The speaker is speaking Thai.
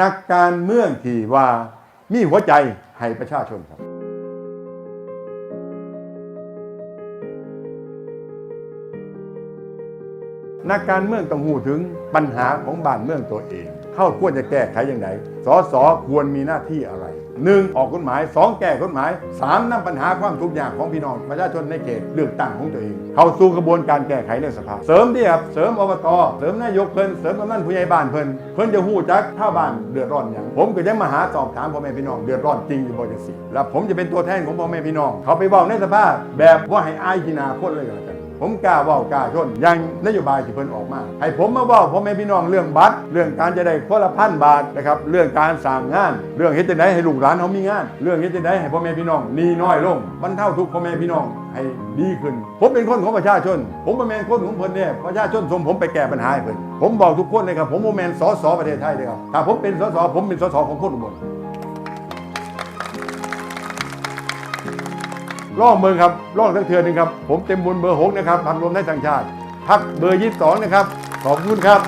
นักการเมืองที่ว่ามีหัวใจให้ประชาชนครับนักการเมืองต้องหูถึงปัญหาของบ้านเมืองตัวเอง เข้าควรจะแก้ไขอย่างไรสสควรมีหน้าที่อะไร หนึ่งออกกฎหมายสองแก้กฎหมายสามนำปัญหาความทุกข์ยากของพี่น้องประชาชนในเขตเลือกตั้งของตัวเอง เข้าสู่กระบวนการแก้ไขในสภา เสริมที่ครับ เสริมอบต เสริมนายกเพิ่น เสริมกำนันผู้ใหญ่บ้านเพิ่น เพิ่นจะหู้จักถ้าบ้านเดือดร้อนอย่าง ผมก็ยังมาหาสอบถามพ่อแม่พี่น้องเดือดร้อนจริงหรือบ่จังซี่แล้วผมจะเป็นตัวแทนของพ่อแม่พี่น้อง เขาไปบอกในสภาแบบว่าให้อายกินาคนเลยกัน ผมกล้าว่ากล้าชนอยังนโยบายที่เพิ่นออกมา ให้ผมมาว่าพ่อแม่พี่น้องเรื่องบัตร เรื่องการจะได้คนละพันบาทนะครับ เรื่องการสั่งงาน เรื่องเฮ็ดจังไดให้ลูกหลานเขามีงาน เรื่องเฮ็ดจังไดให้พ่อแม่พี่น้องนีน้อยลงบรรเทาทุกพ่อแม่พี่น้องให้ดีขึ้น ผมเป็นคนของประชาชน ผมบ่แมนคนของเพิ่นเนี่ยประชาชนส่งผมไปแก้ปัญหาให้เพิ่นผมบอกทุกคนเลยครับผมบ่แมนสสประเทศไทยเลยครับถ้าผมเป็นสสผมเป็นสสของคนอุบล ร่องเมืองครับร่องทั้งเทือนหนึงครับ ผมเต็มบุญเบอร์หกนะครับพันรวมได้ต่างชาติ พักเบอร์ยี่สิบสองนะครับ ขอบคุณครับ